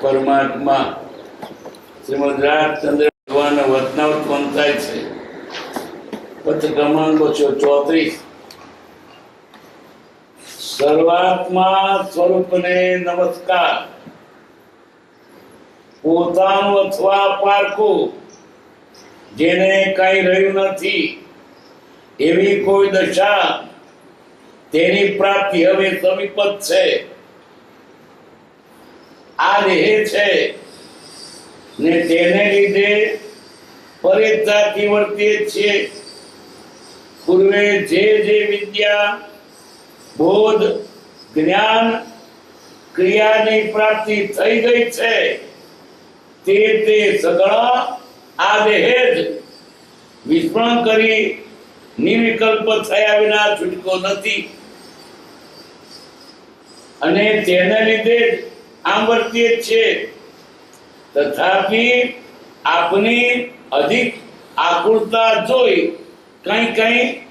પરમાત્મા. શ્રીમદ રાજચંદ્ર ભગવાન વતનાવત વંતાય છે. પત્ર ક્રમાંક બસો ચોત્રીસ. સર્વાત્મા સ્વરૂપને નમસ્કાર. પોતાનું અથવા પારખું, જેને કઈ રહ્યું નથી, એવી કોઈ દશા, તેની પ્રાપ્તિ હવે સમીપત છે. આ દેહ છે. ને તેને લીધે પરેશાથી વર્તીએ છીએ. પૂર્વે જે જે વિદ્યા, બોધ, જ્ઞાન, ક્રિયાની પ્રાપ્તિ થઈ ગઈ છે, તે તે સગળા આ દેહે જ વિસ્મરણ કરી નિર્વિકલ્પ થયા વિના છૂટકો નથી. અને તેને લીધે જ આમ વર્તીએ છે. તથાપિ આપની અધિક આકુળતા જોઈ કઈ કઈ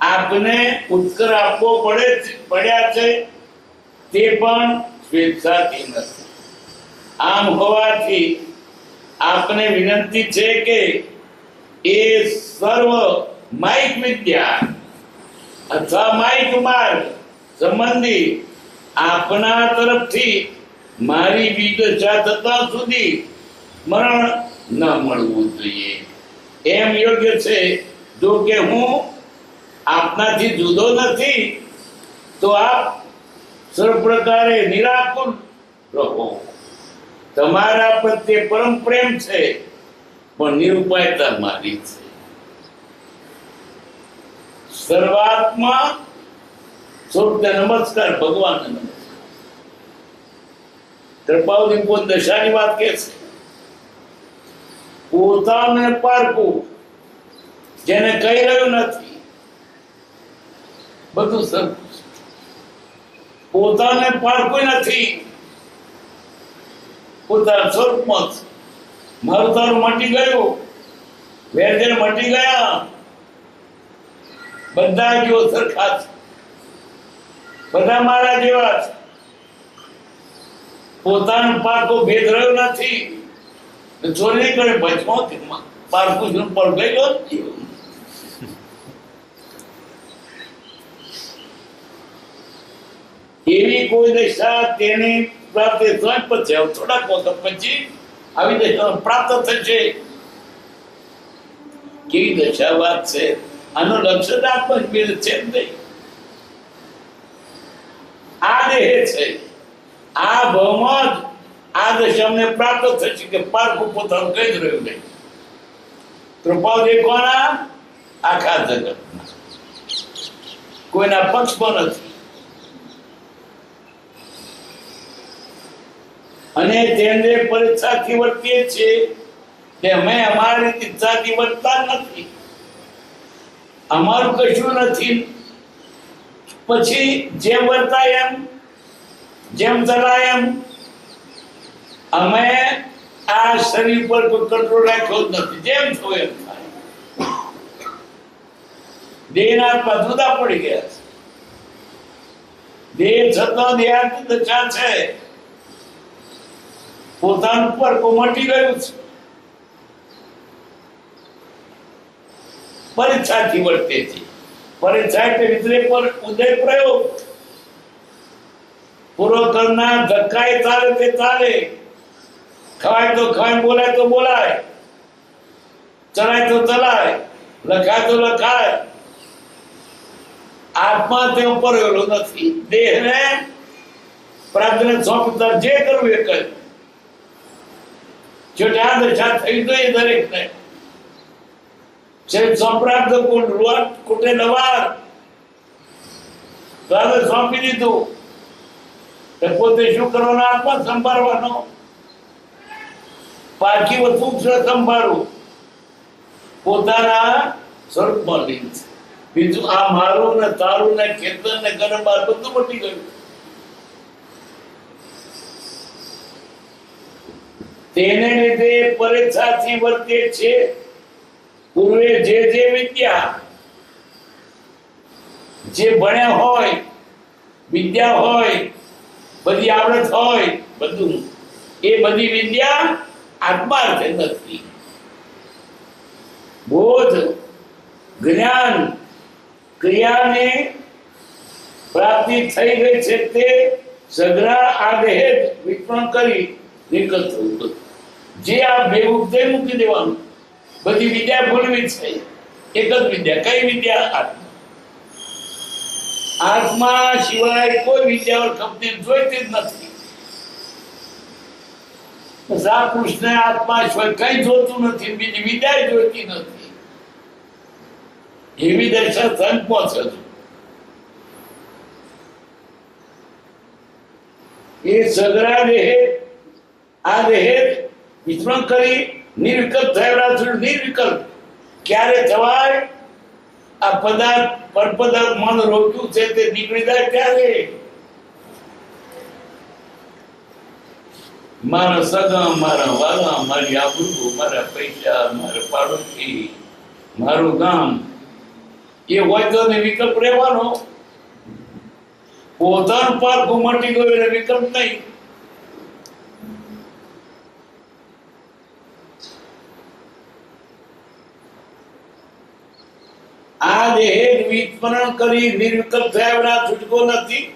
આપને ઉત્કર આપવો પડે પડ્યા છે. તે પણ સ્વેચ્છાથી નથી. આમ હોવાથી આપને વિનંતી છે કે એ સર્વ માઇક વિદ્યા અથવા માઇક માર્ગ સંબંધી આપના તરફથી મારી વિદશા થતા સુધી મરણ ન મળવું જોઈએ. એમ યોગ્ય છે, જો કે હું આપનાથી જુદો નથી, તો આપ સર્વ પ્રકારે નિરાકુલ રહો. તમારા પ્રત્યે પરમ પ્રેમ છે, પણ નિરુપાયતા મારી છે. સર્વાત્મા સ્વરૂપે નમસ્કાર, ભગવાનને નમસ્કાર. કૃપાવતી પોત દશાની વાત કે છે. પોતાને પારકું, જેને કહી રહ્યું નથી. બધું સરખું પોતાને પારકું નથી. પોતાના સ્વરૂપમાં. મારું તારું મટી ગયું વેરજેર મટી ગયા. બધા જેવો સરખા છે. બધા મારા જેવા છે. પોતાનું પારકો ભેદ રહ્યો નથી. ચોરી કરે ભજમો પારકું જ પર ગયેલો જ એવી કોઈ દશા તેને પ્રાપ્ત થાય પછી થોડાક વખત પછી આવી દશા પ્રાપ્ત થશે. કેવી દશા વાત છે? આનો લક્ષ્ય આત્મજ્ઞાન છે નહીં. આ દેહ છે. આ ભાવમાં જ આ દશા અમને પ્રાપ્ત થશે કે પારકું પોતાનું કઈ જ રહ્યું નહીં. કૃપા કોના? આખા જગતમાં કોઈના પક્ષમાં નથી. અને તેને પરીક્ષાથી વર્તીએ છીએ કે અમે અમારી રીતે ઈચ્છાથી વર્તતા નથી. અમારું કશું નથી. પછી જે વર્તાય એમ? જેમ ચલાય એમ, અમે આ શરીર પર કોઈ કંટ્રોલ રાખ્યો જ નથી. જેમ થયું એમ થાય. દેહના આત્મા પડી ગયા છે. દેહ છતો દેહાતી દશા છે. પોતાનું પર કોમટી ગયું છે. પરીક્ષાથી વર્તે છે પરીક્ષા એટલે વિદ્રેક પર ઉદય પ્રયોગ. પૂરો કરનાર ધક્કાય ચાલે તે ચાલે. ખવાય તો ખવાય બોલાય તો બોલાય. ચલાય તો ચલાય, લખાય તો લખાય. આત્મા તે ઉપર રહેલો નથી. દેહને પ્રાર્થને સોંપતા જે કરવું એ કર્યું છેવટે આ દશા થઈ દરેક દરેકને. છેવટે સંપ્રાપ્ત કુંડ રૂઆટ કુટે નવાર. દાદા સોંપી દીધું. તે પોતે શું આત્મા સંભાળવાનો? પારકી વસ્તુ સંભાળવું. પોતાના સ્વરૂપમાં લીન છે. બીજું આ મારું ને તારું ને ખેતર ને ઘર બાર બધું મટી ગયું. તેને લીધે પરીક્ષાથી વર્તે છે. પૂર્વે જે જે વિદ્યા જે ભણ્યા હોય, વિદ્યા હોય બધી આવડત હોય, બધું. એ બધી વિદ્યા આત્માર્થે નથી બોધ, જ્ઞાન, ક્રિયાને પ્રાપ્તિ થઈ ગઈ છે તે સઘળા આ દેહ વિતરણ કરી નિકટ થવું જે આ બે ઉપદે મૂકી દેવાનું, બધી વિદ્યા ભૂલવી છે. એક જ વિદ્યા. કઈ વિદ્યા? આત્મા. આત્મા સિવાય કોઈ વિદ્યા ખપતી જોઈતી જ નથી રામ કૃષ્ણ આત્મા સિવાય કઈ જોતું નથી બીજી વિદ્યા જોઈતી નથી એવી દશા સંત પહોંચે છે એ સગરા દેહે આ દેહે વિતરણ કરી નિર્વિકલ્પ થયેલા છે નિર્વિકલ્પ ક્યારે થવાય આ પદાર્થ પરપદાર્થ મન રોક્યું છે તે નીકળી જાય ત્યારે મારા સગા, મારા વાલા, મારી આબરૂ, મારા પૈસા, મારા પાડોશી, મારું ગામ, એ હોય તો વિકલ્પ રહેવાનો. પોતાનું પાર મટી ગયો વિકલ્પ નહીં. આ દેહ વિસ્મરણ કરી નિર્વિકલ્પ થયા છૂટકો નથી.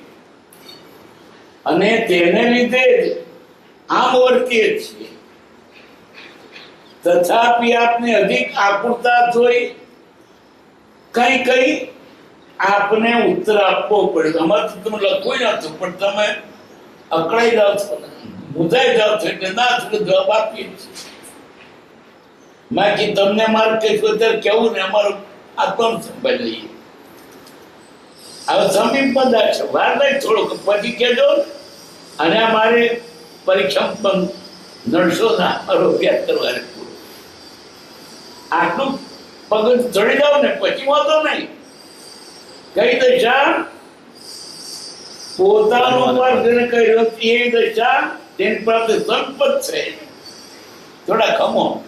અને તેને લીધે જ આમ વર્તીએ છીએ. તથાપી આપને અધિક આકુરતા જોઈ કઈ કઈ આપને ઉત્તર આપવો પડે અમારે તો તમે લખવું નતું પણ તમે અકળાઈ જાઓ છો. બુધાઈ જાઓ છો એટલે ના થોડો જવાબ આપીએ છીએ. બાકી તમને મારે કઈ કેવું ને અમારું આત્મ સંભાળ લઈએ હવે સમીપ બધા છે. વાર નહીં, થોડુંક પછી કહેજો. અને અમારે પરીક્ષા પણ નડશો ના મારો અભ્યાસ કરવાનો આટલું પગ ચડી જાવ ને પછી વાંધો નહીં. કઈ દશા? પોતાનો માર્ગ કર્યો એ દશા, તેની પ્રાપ્ત સંપત છે. થોડા ખમો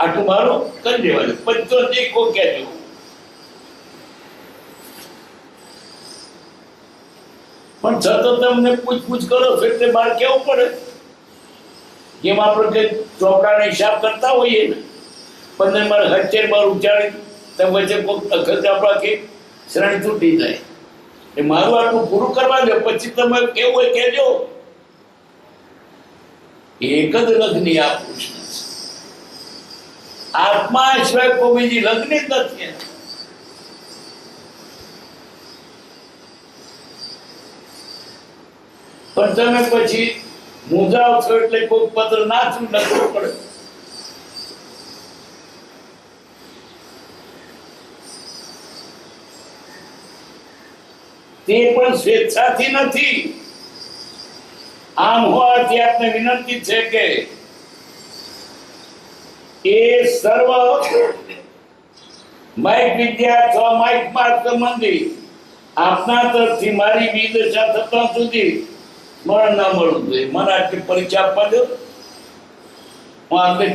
આટલું મારો કરી દેવાનું. પછી તો જે કો કહેજો. પણ છતાં તમને પૂછપૂછ કરો છો એટલે બહાર કેવું પડે? જેમ આપણે કે ચોપડાને હિસાબ કરતા હોઈએ ને પંદર માર હચેર માર ઉચાડી તો વચ્ચે કોઈક અખર આપણા કે શ્રેણી તૂટી જાય. એ મારું આટલું પૂરું કરવા દે, પછી તમે કેવું હોય કહેજો. એક જ લગ્ન આ પ્રશ્ન છે. આત્મા સિવાય કોઈ બીજી લગ્ન જ નથી પણ તમે પછી મુંજાવ છો એટલે કોઈ પત્ર નાચું લખવું પડે. તે પણ સ્વેચ્છાથી નથી. આમ હોવાથી આપને વિનંતી છે કે એ સર્વ માઇક વિદ્યા અથવા માઇક માર્ગ મંદિર આપના તરફથી મારી વિદશા થતા સુધી મરણ ના મળવું જોઈએ. મને આટલી પરીક્ષા આપવા દો. હું આગળ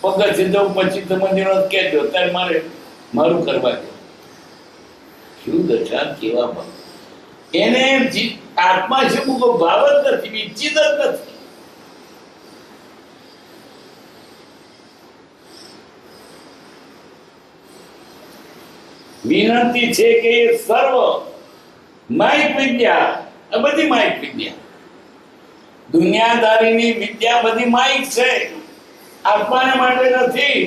પગથિયે જવું પછી તમે નિર્ણય કહેજો ત્યારે મારે મારું કરવા દો. શું દશા કેવા ભાવ. એને આત્મા છે કોઈ ભાવ જ નથી વિચિત જ નથી. વિનંતી છે કે એ સર્વ માઇક વિદ્યા, આ બધી માઇક વિદ્યા. દુનિયાદારીની વિદ્યા બધી માઇક છે. આત્માને માટે નથી.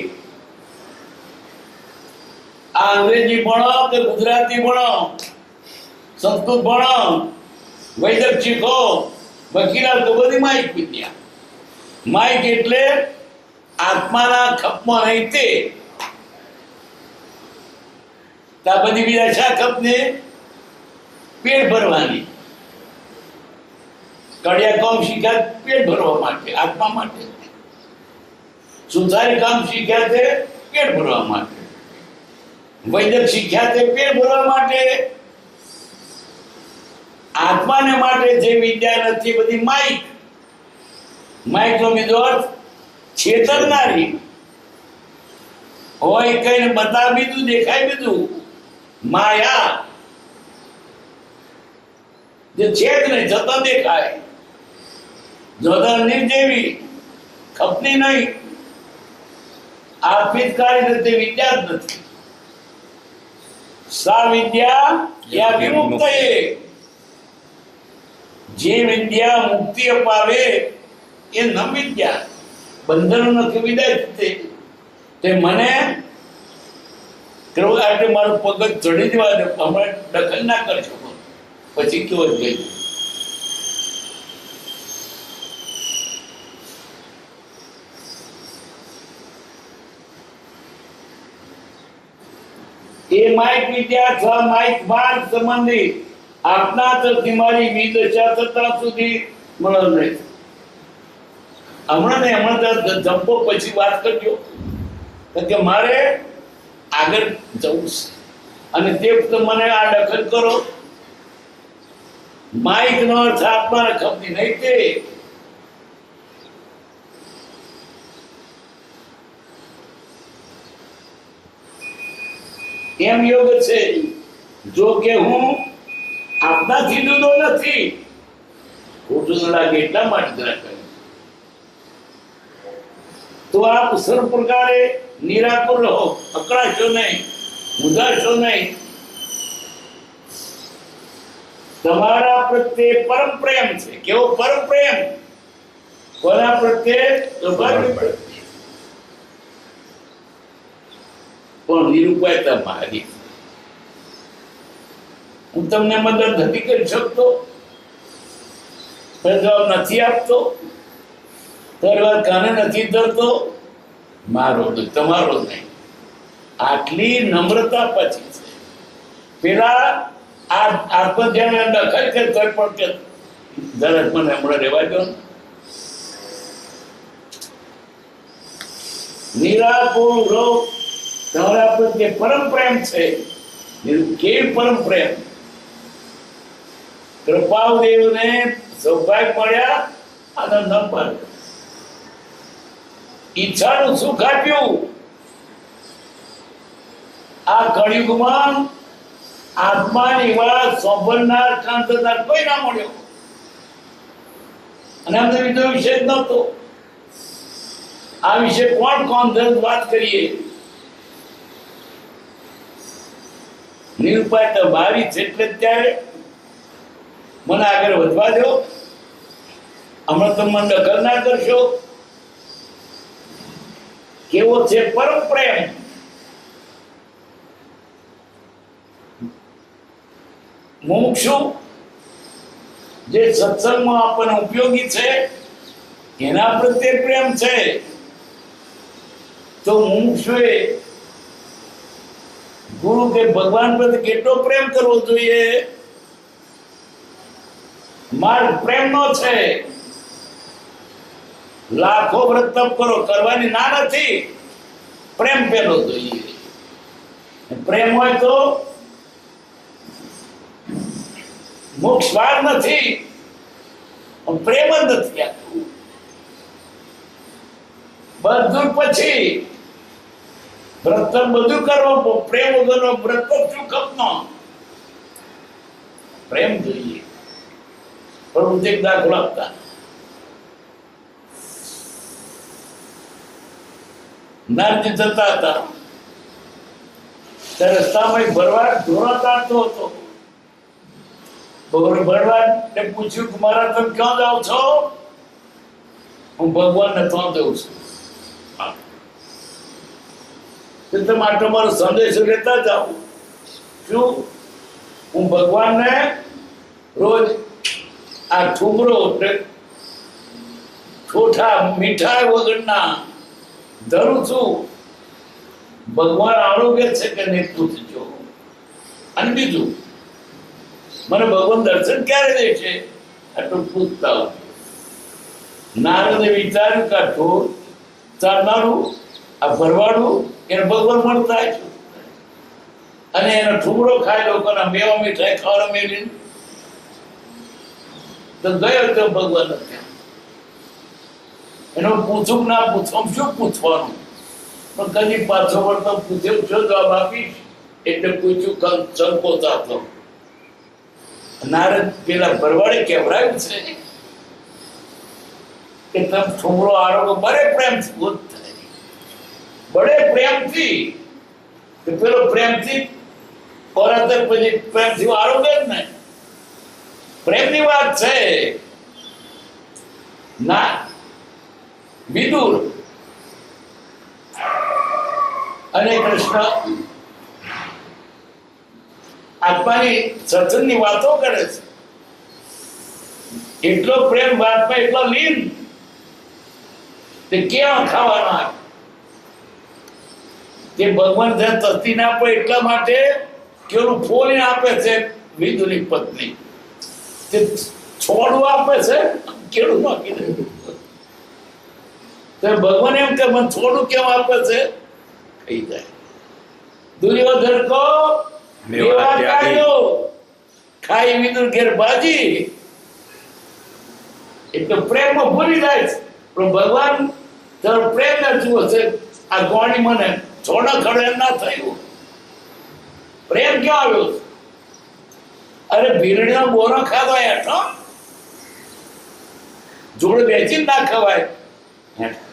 આ અંગ્રેજી ભણો કે ગુજરાતી ભણો, સંસ્કૃત ભણો વૈદક શીખો વકીલાત તો બધી માઇક વિદ્યા. માઇક એટલે આત્માના ખપમાં નહીં તે બધી બીજા શા ખપને પેટ ભરવાની. કડિયા કામ શીખ્યા પેટ ભરવા માટે, આત્મા માટે. સુધારી કામ શીખ્યા તે પેટ ભરવા માટે. વૈદક શીખ્યા તે પેટ ભરવા માટે. આત્માને માટે જે વિદ્યા નથી બધી માઇક. માઇક નો બીજો અર્થ, છેતરનારી. હોય કઈને બતાવી દીધું દેખાય બીજું માયા. જે છે જ નહીં છતાં દેખાય જોધરની જેવી ખપની નહીં. આર્થિકકારી રીતે વિદ્યા જ નથી. સા વિદ્યા? યા વિમુક્ત જે વિદ્યા મુક્તિ અપાવે એ ન વિદ્યા. બંધનો નથી વિદાય તે મને કરવા મારું પગ ચડી જવા દે હમણાં દખલ ના કરશો પછી કેવો ગઈ એ માઇક વિદ્યા અથવા માઇક માર્ગ સંબંધી આપના તરફથી મારી વિદશા થતા સુધી મળે નહીં હમણાં ને હમણાં જમ્પો પછી વાત કરજો. કે મારે આગળ જવું છે. અને તે મને આ દખલ કરો. માઇક નો અર્થ આત્માને ખપતી નહીં તે. એમ યોગ છે, જો કે હું આપનાથી જુદો નથી. ખોટું લાગે એટલા માટે તો આપ સર્વ પ્રકારે નિરાકુર રહો, અકળાશો નહીં મુદાશો નહીં. તમારા પ્રત્યે પરમ પ્રેમ છે. કેવો પરમ પ્રેમ? કોના પ્રત્યે? પણ નિરૂપાયતા મારી હું તમને મદદ નથી કરી શકતો. જવાબ નથી આપતો. તરવાર કાને નથી ધરતો મારો નહીં તમારો નહીં. આટલી નમ્રતા પછી છે. પેલા આ આત્મધ્યાન અંદર દખલ કે તોય પણ કે જરાક મને હમણાં રહેવા દો ને. નિરાકુળ રોગ તમારા પ્રત્યે પરમ પ્રેમ છે. કે પરમ પ્રેમ? કૃપાલ દેવને સૌભાગ્ય મળ્યા આનંદ ન પામ્યો ઈચ્છાનું સુખ આપ્યું આ કળિયુગમાં આત્માની વાત સાંભળનાર કાંતનાર કોઈ ના મળ્યો. અને અમને બીજો વિષય જ નહોતો. આ વિશે કોણ કોણ વાત કરીએ? નિરૂપાય તો બાવીસ એટલે ત્યારે મને આગળ વધવા દો. હમણાં તો મને દખલ ના કરશો. કેવો છે પરમ પ્રેમ. મુમુક્ષુ, જે સત્સંગમાં આપણને ઉપયોગી છે, એના પ્રત્યે પ્રેમ છે. તો મુમુક્ષુએ ગુરુ કે ભગવાન પ્રત્યે કેટલો પ્રેમ કરવો જોઈએ? માર્ગ પ્રેમનો છે. લાખો વ્રત તપ કરો, કરવાની ના નથી. પ્રેમ પેલો જોઈએ. પ્રેમ હોય તો મોક્ષ વાર નથી. પ્રેમ જ નથી બધું પછી વ્રત બધું કરવો પ્રેમ વગરનો વ્રત શું કપનો પ્રેમ જોઈએ. પ્રવૃત્તિ એક દાખલો આપતા નારજી જતા હતા. ત્યારે રસ્તામાં ભરવાડ ઢોરા કાઢતો હતો. ભરવાડ ને પૂછ્યું કે મારા તમે ક્યાં જાઓ છો? હું ભગવાનને ત્યાં દઉં છું. તમે મારો સંદેશો લેતા જાઓ. શું? હું ભગવાનને રોજ આ ઠુમરો ઠોઠા મીઠાઈ વગરના ધરું છું ભગવાન આરોગ્ય છે કે નહીં પૂછજો અને બીજું, મને ભગવાન દર્શન ક્યારે દે છે? આટલું પૂછતા નારદે વિચાર્યું કે ઢોર ચાલનારું આ ભરવાડું એને ભગવાન મળતા છે. અને એનો ઠુમરો ખાય લોકોને, મેવા મીઠાઈ ખાવા મેળવીને તો ગયો તો ભગવાન ત્યાં એનો પૂછું ના પૂછવું શું પૂછવાનું? પણ કદી પાછો વળતો પૂછ્યો છો જવાબ આપીશ? એટલે પૂછ્યું સંકોચા સંકોચ નારદ પેલા ભરવાડે કેવરાયું છે કે તમે છોકરો આરોગ્ય બડે પ્રેમથી બડે પ્રેમથી. પેલો પ્રેમથી પરત પછી પ્રેમથી આરોગ્ય જ ને પ્રેમની વાત છે. ના વિદુર. અને કૃષ્ણ આત્માની સત્સંગની વાતો કરે છે. એટલો પ્રેમ વાતમાં એટલો લીન તે ક્યાં ખાવાનો? તે ભગવાન જે તસ્તી ના આપે એટલા માટે કેવું ફોલી આપે છે વિદુની પત્ની. તે છોડવું આપે છે? કેળું નાખી દે. તો ભગવાન એમ કે મને થોડું કેમ આપે છે? કહી જાય. દુર્યોધન કો. ખાઈ વિદુર ઘેર ભાજી. એટલે પ્રેમમાં ભૂલી જાય છે. પણ ભગવાન તારો પ્રેમ ના જુઓ છે. આ ગોણી મને છોડા ખડે ના થયું. પ્રેમ ક્યાં આવ્યો અરે અરે ભીરડીનો બોરો ખાધો હેઠો. જોડે બેસી ના ખવાય. હેઠ.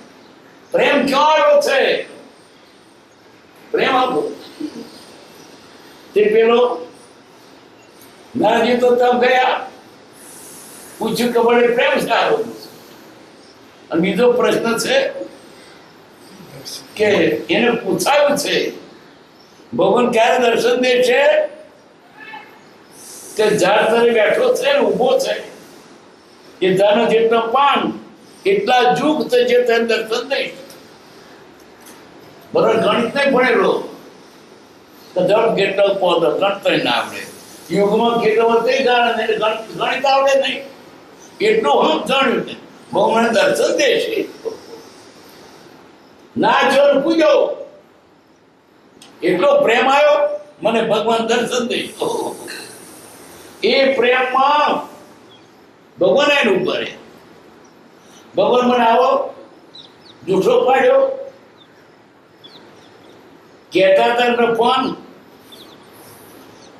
પ્રેમ ક્યાં આવ્યો છે. પ્રેમ આપો. તે પેલો નાજી તો તમ ગયા. પૂછ્યું કે વળી પ્રેમ સારો અને બીજો પ્રશ્ન છે કે એને પૂછાયું છે, ભગવાન ક્યારે દર્શન દે છે? કે ઝાડ તરે બેઠો છે ને ઊભો છે. એ ઝાડનો જેટલો પાન, એટલા જુગ છે જે તેને દર્શન દે બરોબર ગણિત નહીં ભણેલો. તો દર કેટલો પદ ગણતરી ના આવડે. યુગમાં કેટલો તે જાણે ગણિત આવડે નહીં. એટલું હું જાણ્યું ને ભગવાન દર્શન દે છે. ના જોર પૂજો. એટલો પ્રેમ આવ્યો, મને ભગવાન દર્શન દે. એ પ્રેમમાં ભગવાન એનું ઉપર ભગવાન મને આવો, જૂઠો પાડ્યો કહેતા હતા ફોન.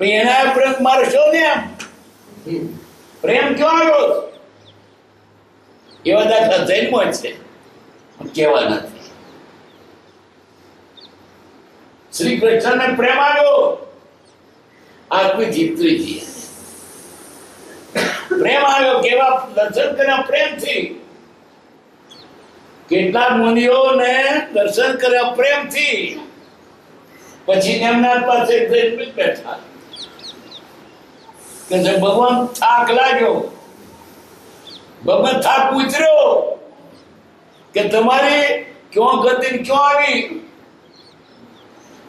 એના પ્રેમ મારે શું ને એમ? પ્રેમ કયો આવ્યો? એવા દાખલા જન્મ છે. કેવા નથી. શ્રી કૃષ્ણને પ્રેમ આવ્યો. આત્મી જીતવી પ્રેમ આવ્યો કેવા દર્શન કર્યા પ્રેમથી. કેટલા મુનિઓને દર્શન કર્યા પ્રેમથી. પછી એમના પાસે જઈને બેઠા કે જે ભગવાન થાક લાગ્યો. ભગવાન થાક ઉતર્યો કે તમારી ક્યાં ગતિ ક્યાં આવી?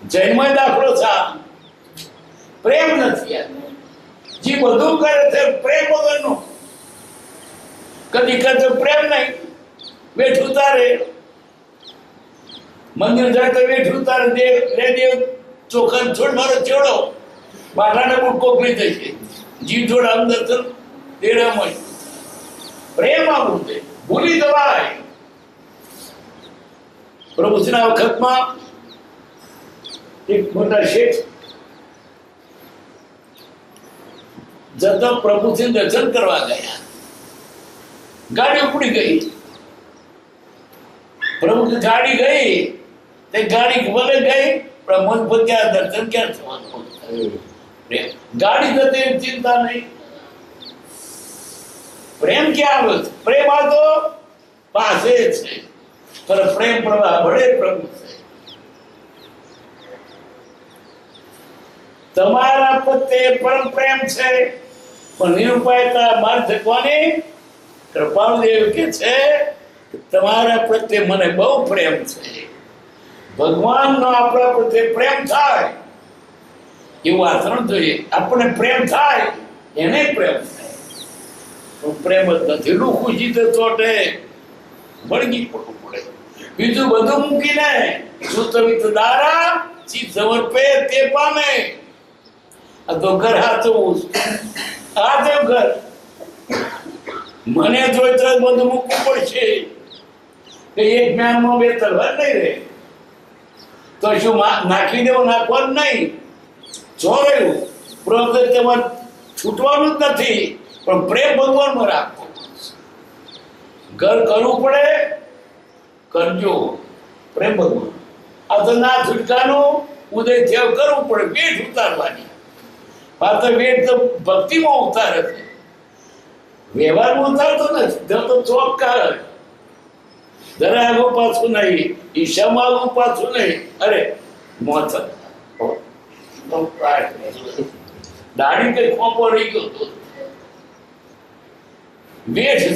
જન્મય દાખલો થા. પ્રેમ નથી. જે બધું કરે છે પ્રેમ વગરનું. કદી કદી પ્રેમ નહીં. બેઠું તારે. મંદિર જાય તો બેઠું તારે દેવ લે દેવ ચોખા છોડ મારો છોડો બાટાને પણ કોકરી જશે જીવ જોડ અંદર તો દેડામાં જ. પ્રેમ આવું છે ભૂલી જવાય પ્રભુજીના વખતમાં એક મોટા શેઠ જતો પ્રભુજી દર્શન કરવા ગયા ગાડી ઉપડી ગઈ પ્રભુ ગાડી ગઈ તે ગાડી ભલે ગઈ, પણ મન ભગ્યા દર્શન ક્યાં થવાનું? ગાડી જતે ચિંતા નહીં. પ્રેમ ક્યાં આવે છે? પ્રેમ આ તો પાસે છે. પણ પ્રેમ પ્રવાહ ભળે પ્રભુ છે. તમારા પ્રત્યે પરમ પ્રેમ છે, પણ નિરુપાયતા માર થકવાની કૃપાળુ દેવ કે છે તમારા પ્રત્યે મને બહુ પ્રેમ છે. ભગવાનનો આપણા પ્રત્યે પ્રેમ થાય. એવું આચરણ જોઈએ. આપણને પ્રેમ થાય, એને પ્રેમ થાય. પણ પ્રેમ જ નથી. રૂખું જીતે ચોટે, વળગી પડવું પડે. બીજું બધું મૂકીને સુતવિત દારા ચીજ સમર્પે તે પામે. આ તો ઘર હાચવું આ તે ઘર. મને જોઈતો બધું મૂકવું પડશે. કે એક જ્ઞાનમાં બે તલવાર નહીં રહે. તો શું મા- નાખી દેવું નાખવાનું નહીં ચોરેલું પ્રભુ તમારે છૂટવાનું જ નથી પણ પ્રેમ ભગવાનમાં રાખવો ઘર કરવું પડે કરજો પ્રેમ ભગવાન આ તો ના છૂટકાનું ઉદય થયો કરવું પડે વેઠ ઉતારવાની આ તો વેઠ તો ભક્તિમાં ઉતારે છે વ્યવહારમાં ઉતારતો નથી તો તો ચોક કાઢે જરા આગળ પાછું નહીં ઈશામાં આગળ પાછું નહીં અરે મોત દાઢી કઈ ખોપો રહી ગયો તો વેઠ